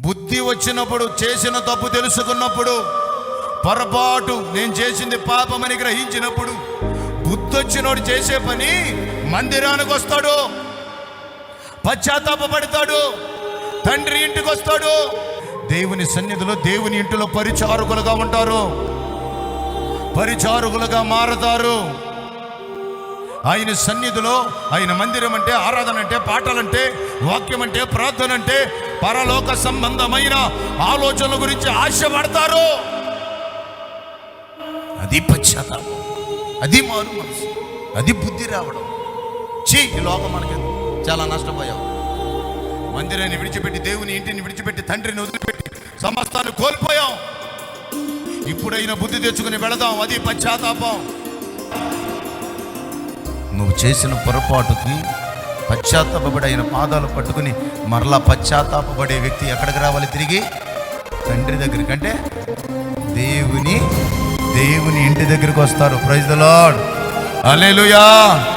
బుద్ధి వచ్చినప్పుడు చేసిన తప్పు తెలుసుకున్నప్పుడు పొరపాటు నేను చేసింది పాపమని గ్రహించినప్పుడు బుద్ధి వచ్చినోడు చేసే పని మందిరానికి వస్తాడు పశ్చాత్తాపడతాడు తండ్రి ఇంటికి వస్తాడు. దేవుని సన్నిధిలో దేవుని ఇంటిలో పరిచారకులుగా ఉంటారు. పరిచారకులుగా మారతారు. ఆయన సన్నిధిలో ఆయన మందిరం అంటే ఆరాధన అంటే పాటలంటే వాక్యం అంటే ప్రార్థన అంటే పరలోక సంబంధమైన ఆలోచనల గురించి ఆశపడతారు? అది పశ్చాత్తాపం. అది మారు మనసు. అది బుద్ధి రావడం. చీ ఈ లోకం మనకి చాలా నష్టపోయాం. మందిరాన్ని విడిచిపెట్టి దేవుని ఇంటిని విడిచిపెట్టి తండ్రిని వదిలిపెట్టి సమస్తాన్ని కోల్పోయాం. ఇప్పుడైనా బుద్ధి తెచ్చుకుని వెళదాం. అది పశ్చాత్తాపం. నువ్వు చేసిన పొరపాటుకి పశ్చాత్తాపడి ఆయన పాదాలు పట్టుకుని మరలా పశ్చాత్తాపడే వ్యక్తి ఎక్కడికి రావాలి తిరిగి? తండ్రి దగ్గరికి. అంటే దేవుని దేవుని ఇంటి దగ్గరికి వస్తారు. Praise the lord